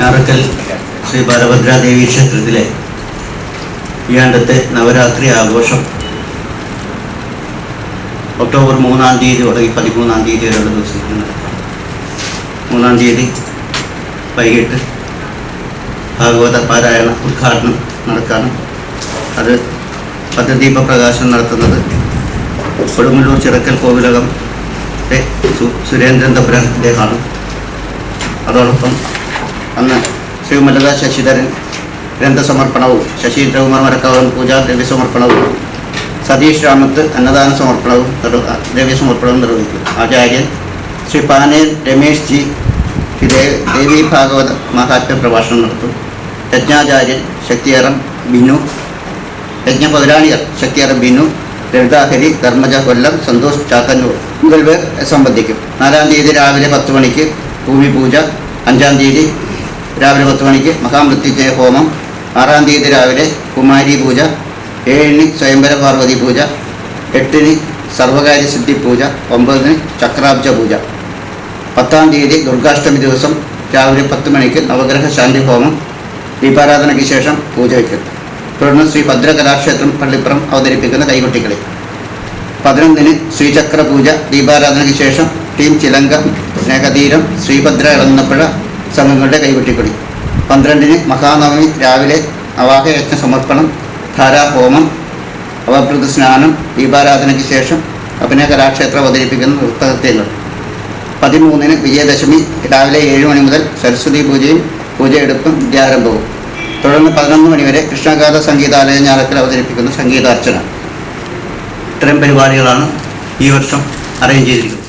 ഞാറക്കൽ ശ്രീ ബാലഭദ്രാദേവി ക്ഷേത്രത്തിലെ ഈ ആണ്ടത്തെ നവരാത്രി ആഘോഷം. ഒക്ടോബർ മൂന്നാം തീയതി തുടങ്ങി പതിമൂന്നാം തീയതി വരെയുള്ള ദിവസം മൂന്നാം തീയതി വൈകിട്ട് ഭാഗവത പാരായണ ഉദ്ഘാടനം നടക്കാണ്. അത് പദ്ധദീപ പ്രകാശം നടത്തുന്നത് കൊടുങ്ങല്ലൂർ ചിറക്കൽ കോവിലകം സുരേന്ദ്രൻ തമ്പുരാൻ അദ്ദേഹമാണ്. അതോടൊപ്പം അന്ന് ശ്രീമലത ശശിധരൻ ഗ്രന്ഥസമർപ്പണവും ശശീന്ദ്രകുമാർ മരക്കാവൻ പൂജാ ദ്രവ്യസമർപ്പണവും സതീഷ് രാമത്ത് അന്നദാന സമർപ്പണവും ദ്രവ്യസമർപ്പണവും നിർവഹിച്ചു ആചാര്യൻ ശ്രീ പാനേർ രമേഷ് ജി ദേവി ഭാഗവത മഹാത്മ്യ പ്രഭാഷണം നടത്തും. യജ്ഞാചാര്യൻ ശക്തിയറം ബിനു. യജ്ഞ പൗരാണികർ ശക്തിയറം ബിനു. ലളിതാഹരി ധർമ്മജ കൊല്ലം സന്തോഷ് ചാത്തന്നൂർ മുതൽ പേർ സംബന്ധിക്കും. നാലാം തീയതി രാവിലെ പത്ത് മണിക്ക് ഭൂമി പൂജ. അഞ്ചാം തീയതി രാവിലെ പത്ത് മണിക്ക് മഹാമൃത്യുജയ ഹോമം. ആറാം തീയതി രാവിലെ കുമാരി പൂജ. ഏഴിന് സ്വയംവര പാർവതി പൂജ. എട്ടിന് സർവകാര്യ സിദ്ധി പൂജ. ഒമ്പതിന് ചക്രാബ്ജ പൂജ. പത്താം തീയതി ദുർഗാഷ്ടമി ദിവസം. രാവിലെ പത്ത് മണിക്ക് നവഗ്രഹ ശാന്തി ഹോമം. ദീപാരാധനയ്ക്ക് ശേഷം പൂജ വയ്ക്കും തുടർന്ന് ശ്രീ ഭദ്രകലാക്ഷേത്രം പള്ളിപ്പുറം അവതരിപ്പിക്കുന്ന കൈകൊട്ടിക്കളി. പതിനൊന്നിന് ശ്രീചക്ര പൂജ ദീപാരാധനയ്ക്ക് ശേഷം ടീം ചിലങ്ക സ്നേഹതീരം ശ്രീഭദ്ര ഇളന്നപ്പുഴ സംഘങ്ങളുടെ കൈകൊട്ടിക്കളി പന്ത്രണ്ടിന് മഹാനവമി രാവിലെ നവാഹയജ്ഞ സമർപ്പണം ധാരാഹോമം അവഭൃത സ്നാനം ദീപാരാധനയ്ക്ക് ശേഷം അഭിനയ കലാക്ഷേത്രം അവതരിപ്പിക്കുന്ന നൃത്തകൃത്യങ്ങൾ. പതിമൂന്നിന് വിജയദശമി രാവിലെ ഏഴ് മണി മുതൽ സരസ്വതി പൂജയും പൂജയെടുപ്പും വിദ്യാരംഭവും. തുടർന്ന് പതിനൊന്ന് മണിവരെ കൃഷ്ണഗാഥ സംഗീതാലയ ജ്ഞാനത്തിൽ അവതരിപ്പിക്കുന്ന സംഗീതാർച്ചന. ഇത്തരം പരിപാടികളാണ് ഈ വർഷം അറേഞ്ച് ചെയ്തിരിക്കുന്നത്.